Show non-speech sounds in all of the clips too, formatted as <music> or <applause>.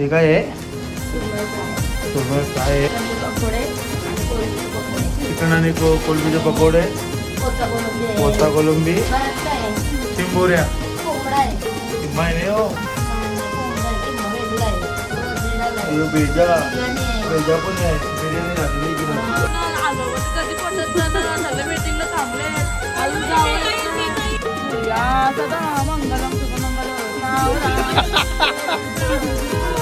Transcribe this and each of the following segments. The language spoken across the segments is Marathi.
हे काय आहे आहे चिकन आणि कोलबीचे पकोडे. पोता कोलंबी चिंबोऱ्या. माय नाही हो? हे बेजा. बेजा पण आहे. बिर्याणी की नाही? <laughs>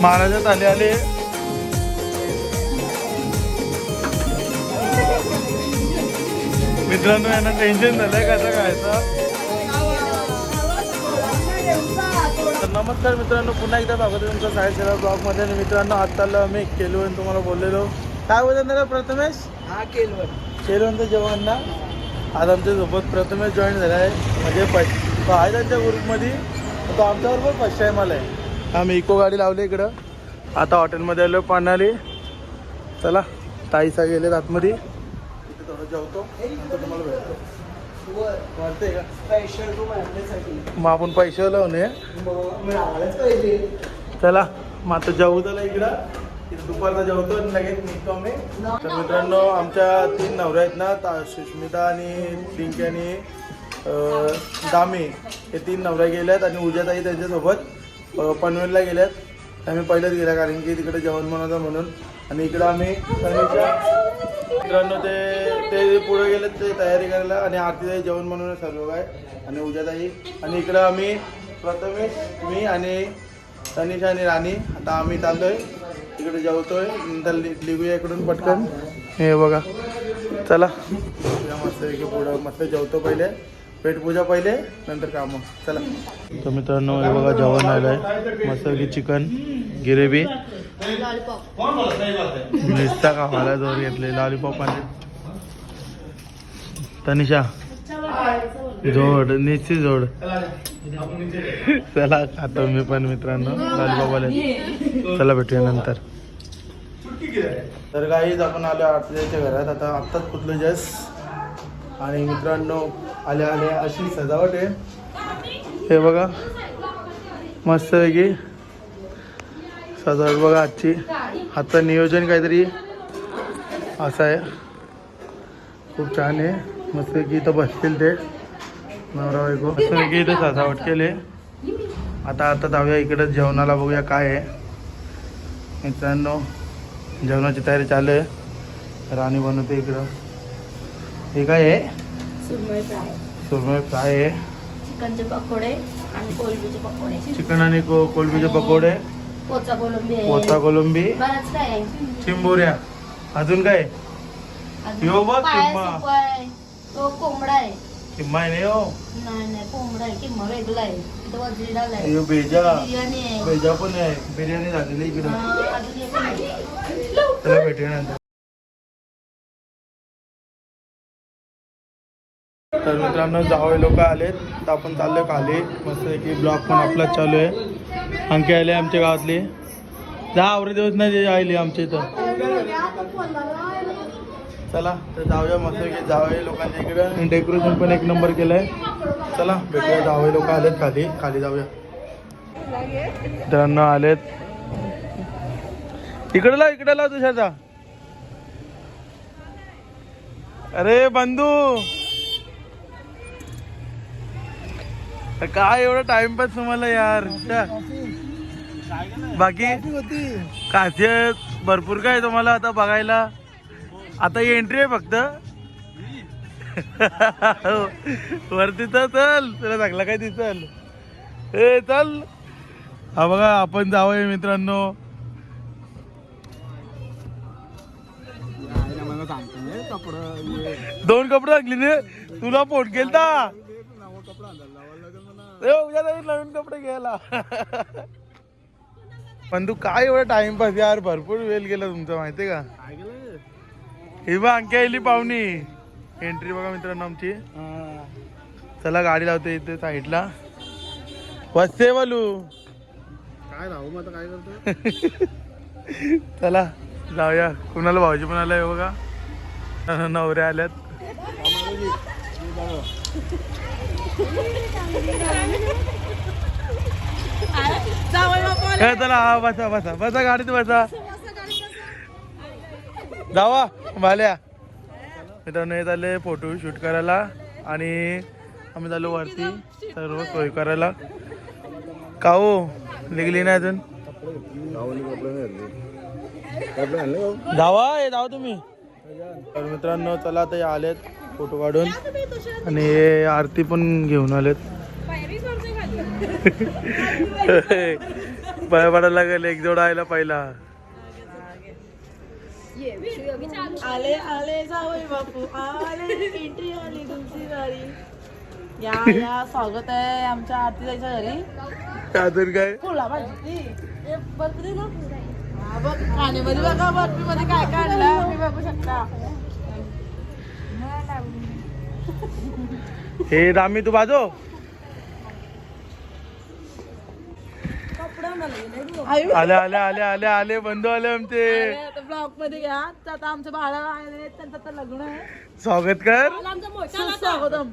महाराजात आले आले. मित्रांनो यांना टेन्शन झालंय कसं खायचं? नमस्कार मित्रांनो पुन्हा एकदा स्वागत आहे तुमचं साहेब सेवा ब्लॉगमध्ये. आणि मित्रांनो आत्ताला मी केलवण तुम्हाला बोललेलो. काय बोलत ना प्रथमेश? हा केलवर केलवणचं जेवण ना? आज आमच्यासोबत प्रथमेश जॉईन झाला आहे. म्हणजे पै तो आहे त्यांच्या ग्रुपमध्ये तो आमच्याबरोबर फर्स्ट टाईम आला आहे आम्ही इको गाडी लावली इकडं. आता हॉटेलमध्ये आलो पाण्याली चला ताईसा गेले आतमध्ये. इथे थोडं जेवतो. तुम्हाला भेटतो. वाटतंय का? स्पेशल रूम आणण्यासाठी मग आपण पैसे लावणे मिळालंच पाहिजे. चला मग आता जेवू त्याला इकडं. दुपारचा जेवतो आणि लगेच निघतो आम्ही. तर मित्रांनो आमच्या तीन नवऱ्या आहेत ना ता सुष्मिता आणि पिंकी आणि दामी. हे तीन नवऱ्या गेल्यात आणि उद्याताई त्यांच्यासोबत पनवेलला गेल्यात. आम्ही पहिलेच गेला कारण की तिकडे जेवण बनवतं म्हणून. आणि इकडं आम्ही मित्रांनो ते ते पुढे गेले ते तयारी करायला आणि आरतीताई जेवण बनवणं सर्व काय आणि उद्याताई. आणि इकडं आम्ही प्रथमेश मी आणि तनिषा आणि राणी. आता आम्ही चाललोय तिकडे जेवतोय. नंतर लि- इकडून पटकन. हे बघा. चला. मस्त पुढं मस्त जेवतो पहिले. पेटपूजा पहिले नंतर कामं. चला. तर मित्रांनो हे बघा जेवण आलं आहे मस्त की चिकन गिरेबी नुसता कामाला जोर घेतले लॉलीपॉप आणि तनिषा. जोड निश्चित जोड. चला खातो मी पण मित्रांनो लॉलीपॉप आले चला भेटूया नंतर. तर काहीच आपण आलो आरतीच्या घरात. आता आत्ताच पुतलं जस आणि मित्रांनो आल्या आले अशी सजावट आहे. हे बघा मस्त वेगळी सजावट बघा आजची. आजचं नियोजन काहीतरी असं आहे. खूप छान आहे. मस्त की इथं बसतील ते. नवरा बायको. मस्त इथं सजावट केली. आता आता जाऊया इकडं. जेवणाला बघूया काय आहे. मित्रांनो जेवणाची तयारी चालू आहे. राणी बनवते इकडं. हे काय आहे. सुरमई फ्राय. आहे. चिकनचे पकोडे आणि कोलबीचे पकोडे. चिकन आणि कोलबीचे पकोडे. पोचा कोलंबी पोता कोलंबी. बरंच काय चिंबोऱ्या. अजून काय? यो बघ, किंमा. तो कोंबडा आहे. किंमा आहे नाही हो नाही नाही कोंबडा आहे. किंवा वेगळा आहे. तो वजरी डाल आहे. यो बेजा. बिर्याणी आहे. बेजा पण आहे. बिर्याणी झालेली इकडं. चला भेटूया नंतर. तर मित्रांनो जावळे लोक आलेत. तर आपण चाललो खाली. मस्त की ब्लॉक पण आपला चालू आहे. अंके आले आमच्या गावातले. दहा आवरे दिवस नाही आले आमच्या इथं. चला तर जाऊया मस्त की जावळे लोकांच्या इकडे. डेकोरेशन पण एक नंबर केलंय. चला भेटूया. जावळे लोक आलेत खाली. खाली जाऊया. मित्रांनो आलेत. इकडे लाव इकडे लाव तुझ्याचा अरे बंधू. काय एवढा टाइमपास तुम्हाला यार. बाकी? खासियत भरपूर काय तुम्हाला आता बघायला? आता एंट्री आहे फक्त. वरती तर चल. तुला चांगला काय दिसल? ए चल. हा बघा आपण जाऊया मित्रांनो. दोन कपडे लागली ने. तुला फोन केलता? उद्या जाईल नवीन कपडे घ्यायला. पण तू काय एवढा टाइमपास यार? भरपूर वेळ गेला तुमचा माहितीये का? ही बा अंक्या येली पाहुणी. एंट्री बघा मित्रांनो आमची. चला गाडी लावते इथे साईडला. बसते बोलू. काय राहू मग काय करतो? <laughs> चला जाऊया. कुणाला भाऊजी पण आलाय बघा. नवरे आल्यात. चला हा बसा बसा. बसा गाडीत बसा. जावा भाल्या. मित्रांनो येत आले फोटो शूट करायला आणि आम्ही झालो वरती सर्व सोय करायला. काहो निघली नाही अजून? जावा हे जावा तुम्ही. तर मित्रांनो चला आता आलेत. फोटो काढून आणि हे आरती पण घेऊन आलेत. पाय <laughs> पडायला लागेल एक जोड आयला पहिला. आले आले जावई बापू आले एंट्री आली तुमची गाडी. या या स्वागत आहे आमच्या आरती जायच्या घरी. अजून काय? फुला भाजी. बकरी ना हा बघ खाण्यामध्ये बघा बर्फी मध्ये काय काय आणलं तुम्ही बघू शकता. हे रामी तू बाजो. आले आले आले आले आले बंधू आले आमचे. ब्लॉगमध्ये घ्या. तर आता आमचे बाळा आले त्यांचं आता लग्न आहे. स्वागत कर. स्वागतम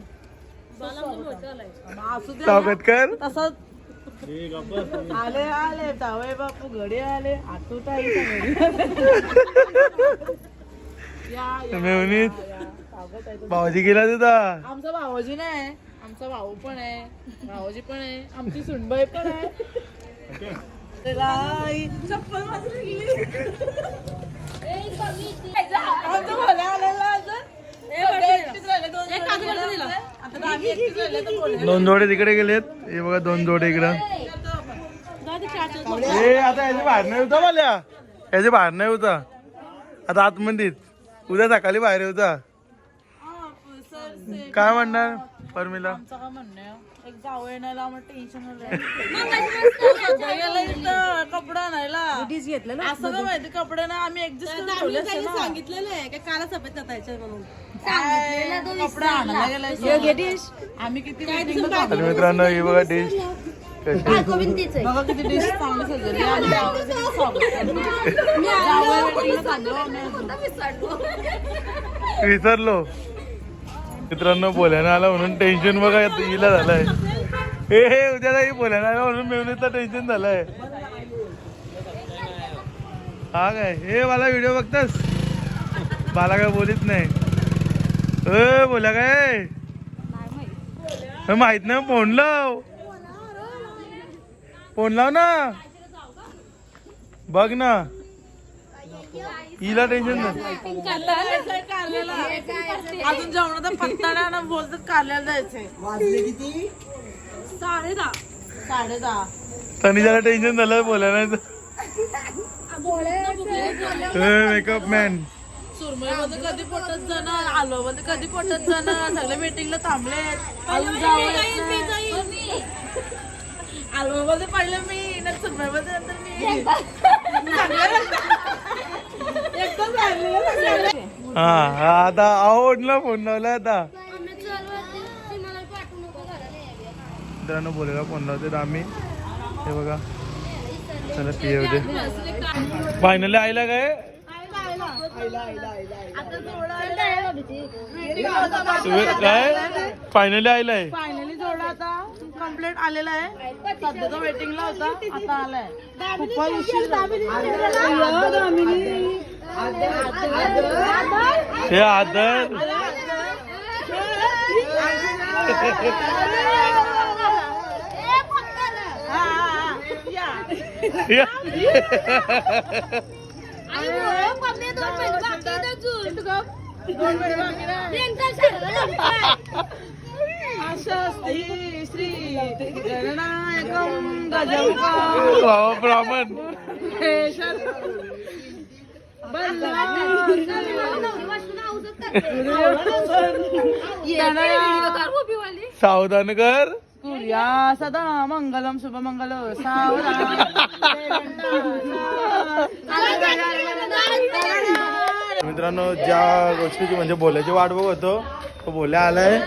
असू दे स्वागत कर. तसंच. आले आले जावई बापू घडी आले. आतू ताई या या, मेवणीत स्वागत आहे भाऊजी गेला तुझा आमचा भाऊजी नाही. आमचा भाऊ पण आहे. भाऊजी पण आहे. आमची सुनबाई पण आहे. त्याला आई चप्पल माझी गेली आमचा भोल्या आलेला अजून. सगळे एकटीच राहिले, दोन जोडे बोलले. आता आम्ही एकटीच राहिले तर बोलले. दोन जोडे तिकडे गेलेत. हे बघा दोन जोडे इकडं. ए आता याच्या बाहेर नाही होता मला याच्या बाहेर नाही होता आता आतमध्येच उद्या सकाळी बाहेर होता हा, काय म्हणणार परमीला? आमचं काय म्हणणं आहे? एक जावं येण्याला आम्हाला टेन्शन कपडा आणायला. असं काय माहिती कपडे ना आम्ही ऍडजस्ट करून ठेवले असते ना. सांगितलेलं आहे की काला सफेद म्हणून. काय कपडे आणायला गेलाय आम्ही किती meeting ला आणि मित्रांनो ही बघा डिश कशी बघा किती डिश चांगली सजवली आम्ही किती. विसरलो. मित्रांनो बोलायला आला म्हणून टेन्शन बघा हिला झालंय. हे हे उद्या नाही बोलायला आला म्हणून मेवणीचं टेन्शन झालंय. हा काय? हे मला व्हिडिओ बघतास? मला काय बोलीत नाही. अ बोला काय? माहीत नाही फोन लाव. फोन लाव ना. बघ ना. हिला टेन्शन नाही. अजून जेवणाचा पत्ता नाही ना बोलतात कारल्याला जायचंय. वाजले किती? साडे दहा साडे दहा तनिजाला टेन्शन झालं बोलायला मेकअप मॅन सुरमईमध्ये कधी पोटत जाणार आलो मध्ये कधी पोटत जाणार सगळे मीटिंगला थांबले अजून जावं आलो मध्ये पडलं मी ना सुरमईमध्ये नंतर मी. <laughs> हा हा आता आवडला फोन लावला आता मित्रांनो बोलायला फोन लावते आम्ही हे बघा चला पिये होते फायनली आईला काय काय? फायनली आईला आहे. फायनली जोडा आता कंप्लीट आलेला आहे. सध्याचा वेटिंगला होता आता आलाय. हे आदर. या. <laughs> श्री ब्राह्मण सावधान कर सूर्या सदा मंगलम शुभमंगल सावधान मित्रांनो ज्या गोष्टीची म्हणजे बोलायची वाट बघ होतो तो बोल्या आलाय.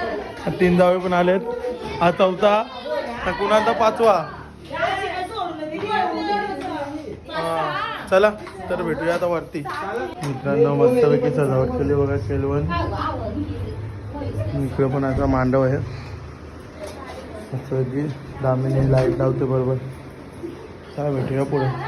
तीन जावे पण आलेत. हा चौथा. हा कुणाचा पाचवा. चला तर भेटूया आता वरती. मित्रांनो मस्तपैकी सजावट केली बघा केलवन इकडे पण आता मांडव आहे सगळी दामिनी लाइट लावते बरोबर. काय भेटूया पुढे.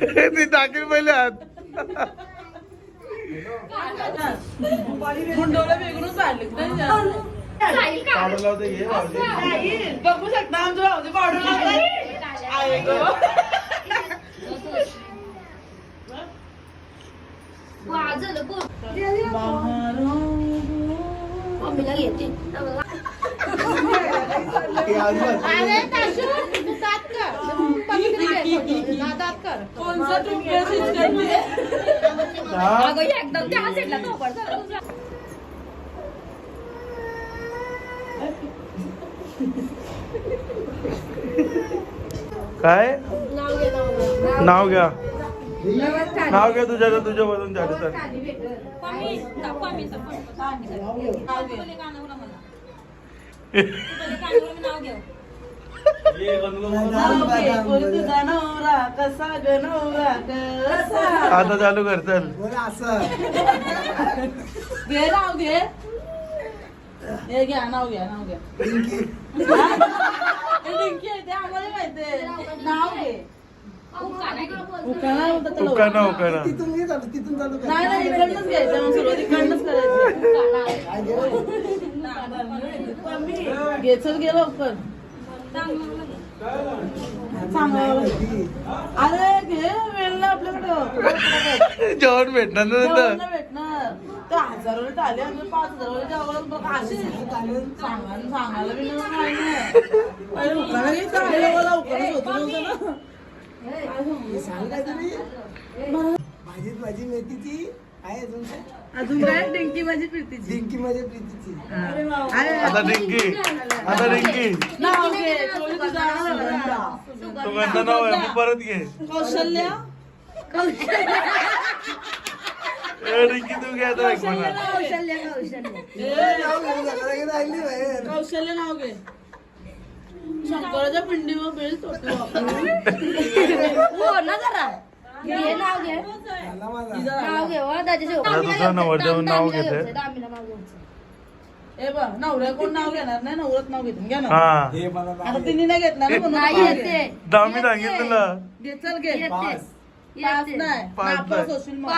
ती टाकेल पहिले मुंडवलं वेगळून भाऊजी. बघू शकता आमच्या भाऊजी पावडर लावतात कोणचं टूथपेस्ट? एकदम त्या साईडला थोपड. काय? नाव घे नाव घे. नाव घ्या. नाव घ्या तुझ्या तुझ्या मधून झालं आता चालू कर चल. घे नाव घे. हे घ्या नाव घ्या नाव घ्या. हे? डिंकी आहे ते आम्हाला माहिती आहे. नाव घे. उखाणा होता त्याला उकाना उकाना नाही नाही इकडनंच घ्यायचं मग सुरुवात इकडनंच करायचं घे चल घे लवकर. जेवण भेटणार ना भेटणार हजार आले पाच हजार जेवण असे सांगायला बी नाही मला शोधून ना भाजीत भाजी मेथीची आहे अजून काय? अजून काय? डिंकी माझी प्रीतीची. डिंकी मध्ये प्रीतीची. आता रिंकी आता रिंकी नाव घे कोणी तुझं नाव? सुगंधा. नाव आहे. मग परत घे. कौशल्य? तू घे आता एक म्हणा कौशल्य नाव कौशल्य घे. शंकराच्या पिंडीवर बेल तोटली वापरून <laughs> हो ना जरा. घे नाव घे. नाव घे आता नवरदेव नाव घेते. दामीला नाव घ्यायचं. ए बा नवऱ्या कोण नाव घेणार नाही नवरत नाव घेतो. घ्या ना. हा. हे मला नाव आता तिने नाही घेतलं ना म्हणून नाही नाव घे. येते. दामी सांगितलं घे चल घे. येते. पास. येते. नाही. पास नापास नाही. होशील मग.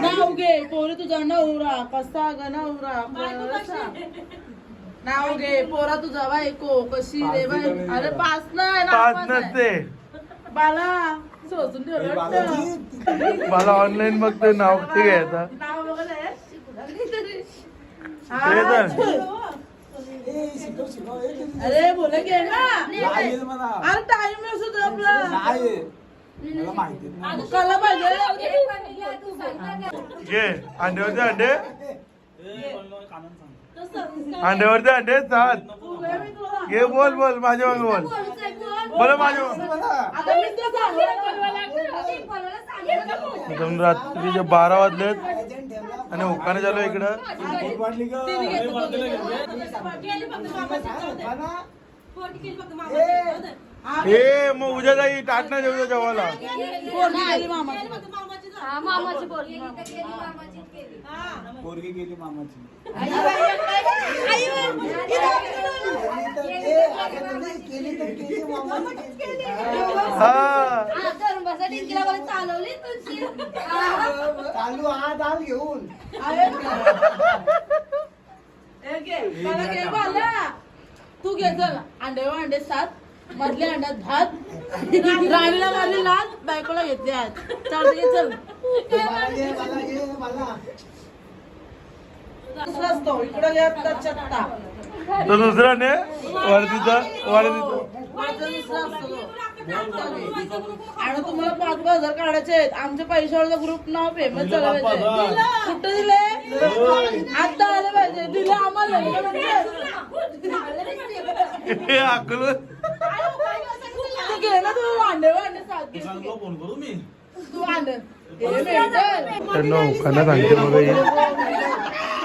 नाव घे पोरी तुझा नवरा कसा ग नवरा कसा नाव घे पोरा तुझा बायको कशी रे बाय अरे पास नाही पाच नापास आहे. नसते. बाला. मला ऑनलाईन बघतोय नाव किती घ्यायचा? हे अरे बोले मला अरे टाइम सुद्धा आपला. नाही मला माहिती नाही कला पाहिजे. घे. अंड्यावरचे अंडे. अंड्यावरचे अंडे सात. घे बोल बोल माझ्या मागे बोल बोल माझ्या एकदम रात्रीचे बारा वाजलेत आणि चालू आहे इकडं. हा ना? हे मग उद्या जाई टाटणं जेवतो जेवायला. पोरगी गेली मामाची. चालू हा दाल घेऊन. तू घे चल. अंडे व अंडे सात मधल्या अंड्यात भात. राणीला मारली लाल बायकोला घेतली आज. चालते घे चल. मला घे मला घे मला दुसरा असतो इकडे घे आता चत्ता तो दुसरा ने? वर्दीचा वर्दीचा माझा दुसरा असतो तो. आणि तुम्हाला पाच पाच हजार काढायचे आहेत. आमच्या पैशावरचा ग्रुप नाव फेमस झाला पाहिजे. कुठं दिले? आता आले पाहिजे. दिले आम्हाला. म्हणजे. हे तू घे ना तू? अंडे वांडे सात घे. फोन करू मी. तू अंडे हे भेटल. त्यांना उखाणा सांगते बघा हे.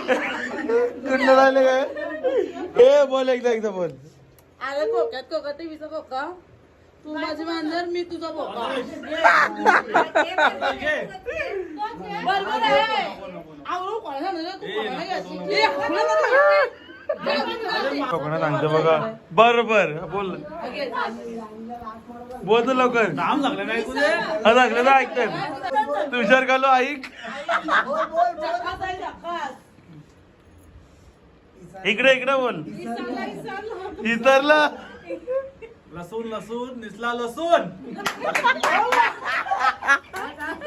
कुठलं राहिले काय? हे बोल एकदा एकदा बोल. अरे कोक्यात कोका टीव्हीचा कोका तू माझी मांजर मी तुझा कोका बरोबर आहे. कोणाला? तू कोणाला घ्यायची? ए? कोकणात सांगते बघा. बर बर बोल. बोल तर लवकर. नाम लागलं नाही तुझे हा लागलं ना ऐकत तुषार कालो ऐक. झकास आहे, झकास. इकडे इकडे बोल. इतरला लसूण लसूण निसला लसूण.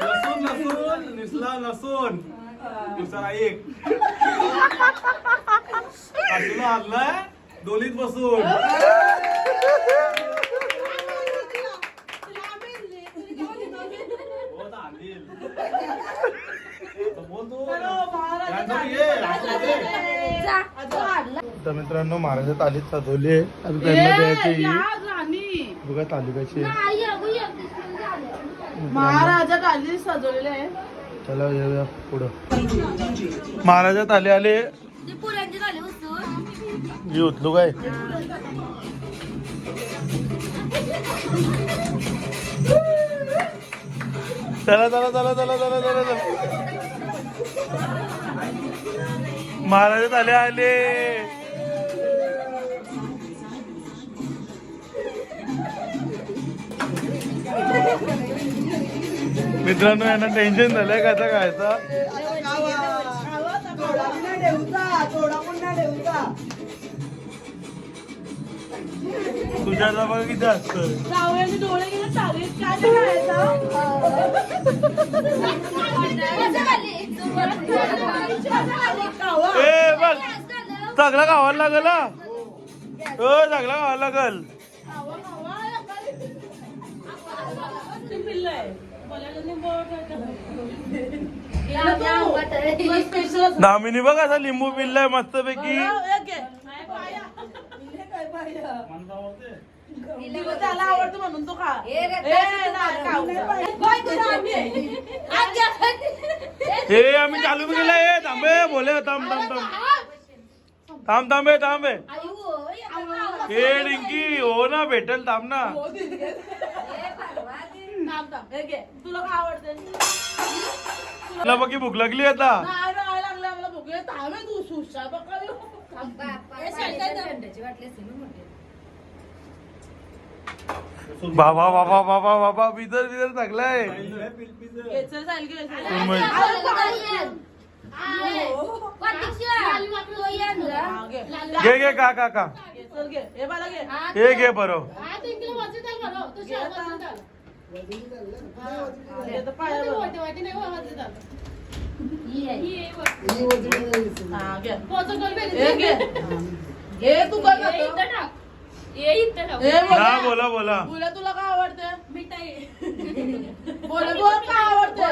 लसूण लसूण निसला लसूण. दुसरा एक. आजीला आणलाय डोलीत बसून. हो आणील. तर मित्रांनो महाराजा तालीत सजवली आहे त्यांना द्यायची. ही. बघा ताली कशी आहे. महाराजा टाली सजवलेले आहे. चला येऊया पुढं. महाराजात आले आले. जी उचलू काय? चला चला चला चला चला चला चला. महाराजात आले आले. मित्रांनो यांना टेन्शन झालंय का आता खायचा? तुझ्याचा बघ किती असतं डोळे <laughs> ए बघ चांगला गावाला लागल हा. चांगला गावाला लागल. दामिनी बघ असा लिंबू पिल्लाय मस्त पैकी. त्याला आवडतं म्हणून तो खा. हे आम्ही? चालू केलं ए थांबे बोले थांब थांब थांब. थांब थांबे थांबे हे रिंकी हो ना भेटेल थांब ना. हे. तुला काय आवडते तुला बघ भूक लागली आता. लागले आम्हाला भूक. थांब हे तू सुशा बघा बाबा बाबा बाबा बाबा बिदर बिदर घे. मग- हा, घे. घे का का का. हे बाळा घे. हे बरं घे तर पायावर. हा, घे. हे. हे तू खातो? हे बोला. हा बोला बोला. बोला तुला काय आवडते? बोला बोल काय आवडते.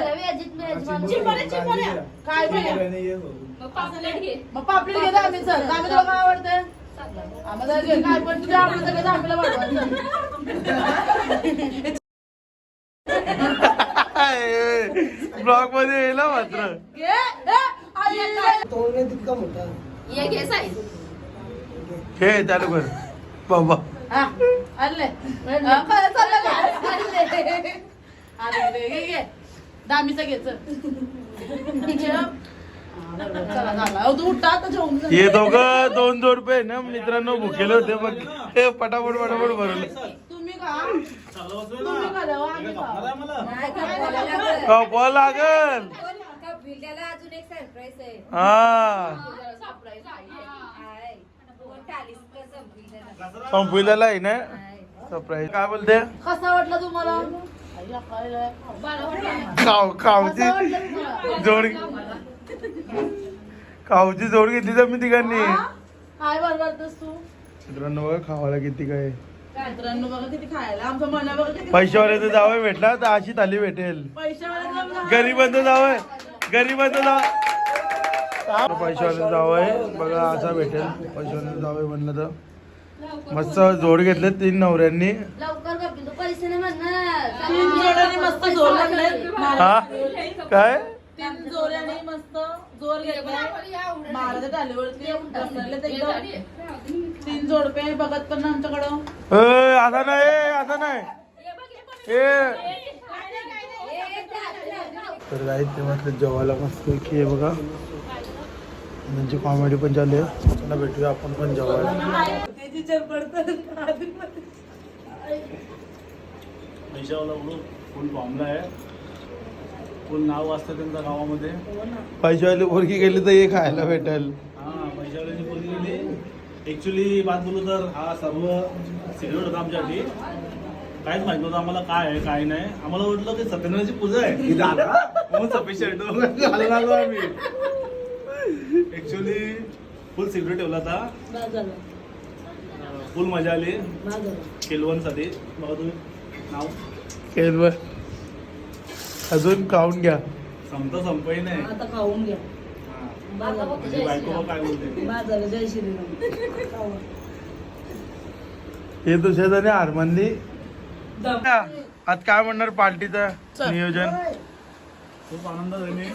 काय? मग पापलेट घे. आम्ही तुला काय आवडते? आम्हाला घे काय पण तुझ्या आवडतं का आम्हाला वाढवायचं ब्लॉगमध्ये येईल हा मात्र. घे हे. तोडणे तितका मोठा. हे चालू कर बाबा. हा. दामीचं चल. अहो, तू उठा आता जेवून जा. दोघं दोन दोन रुपये ना मित्रांनो भुकेले होते बघ. हे पटापट पटापट भरले. तुम्ही देवा, आम्ही कपवा लागल? अजून एक सरप्राईज आहे? हा. संपविलेला आहे ना? सरप्राईज काय बोलते? कसा वाटला तुम्हाला. काव कावची? जोड कावची जोड घेतली तर मी तिघांनी? काय बरबारतेस तू? मित्रांनो बघा खावायला किती काय. पैशावाल्याचं जावं भेटला तर अशी थाली भेटेल. पैशावाला गरीबांचं जावं गरीबांचं जाव पैशावाल्याचं जावं आहे. बघा असा भेटेल. पैशावाल्याचं जावं म्हणलं तर. मस्त जोड घेतले तीन नवऱ्यांनी. लवकर गप्पी तू पैसे नाही म्हणणार. तीन जोड्याने मस्त जोर लागले. हा? काय? तीन जोडपे बघत पण आमच्याकडं. ए, असा नाही असा नाही. तर जाईल ते म्हटलं जेवायला मस्त की बघा. म्हणजे कॉमेडी पण चालू आहे. चला भेटूया आपण पण जेवायला. त्याची पैशावाला म्हणून फुल फॉर्मला आहे. फुल नाव असतं त्यांच्या गावामध्ये. पैशावाली पोरगी गेली तर हे खायला भेटेल. हा पैशावाल्याची पोरगी गेली. ऍक्च्युली बात बोलू तर हा सर्व सिक्रेट होता आमच्यासाठी. काहीच माहीत नव्हतं आम्हाला काय आहे काय नाही. आम्हाला वाटलं की सत्यनारायणची पूजा आहे. म्हणून घालून आलो आम्ही. ऍक्च्युली फुल सिक्रेट ठेवला होता फुल मजा आली. केलवनसाठी बघा तुम्ही नाव? केल बर अजून खाऊन घ्या. संपता संपही नाही. आता खाऊन घ्या. हा. तुझी बायको काय बोलते जय श्रीराम हे हारमनली. आज काय म्हणणार पार्टीचं नियोजन? खूप आनंद झाले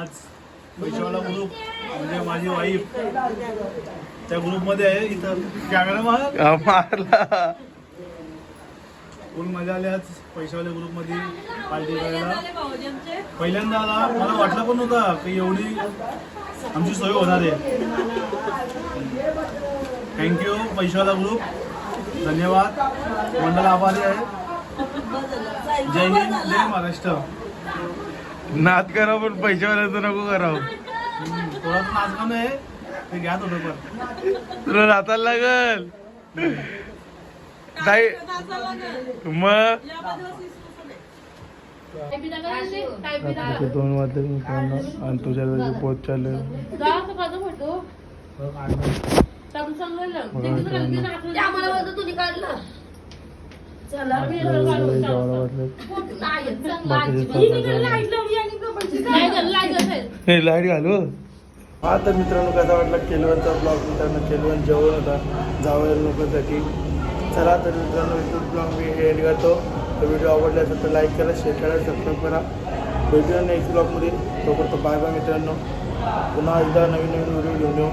आज. पैशावाला ग्रुप म्हणजे माझी वाईफ त्या ग्रुपमध्ये आहे इथं. कॅमेरा मग हा, मारला. फुल मजा आली आज पैशावाल्या ग्रुपमध्ये पार्टी करायला? पहिल्यांदा आला. मला वाटलं पण नव्हतं की एवढी आमची सोय होणार आहे. थँक्यू पैशावाला ग्रुप धन्यवाद. मंडळ आभारी आहे. जय हिंद जय महाराष्ट्र. नाद करा पण पैशावाल्याचं नको करावं. आहे. तुला नाचायला लागल? नाही. मग रात्रीचे दोन वाजले आणि तुझ्या घरी पोच चालू चला मी जेवायला वाटलं. हे लाइट घालू. हा तर मित्रांनो कसा वाटला केलवनचा ब्लॉग? मित्रांनो केलवन जेवण होता. जावया लोकांसाठी चला तर मित्रांनो इथून ब्लॉग मी एंड करतो. तर व्हिडिओ आवडला असेल तर लाईक करा शेअर करा सबस्क्राईब करा. भेटूया नेक्स्ट ब्लॉगमध्ये तोपर्यंत बाय बाय मित्रांनो. पुन्हा एकदा नवीन नवीन व्हिडिओ घेऊन येऊ.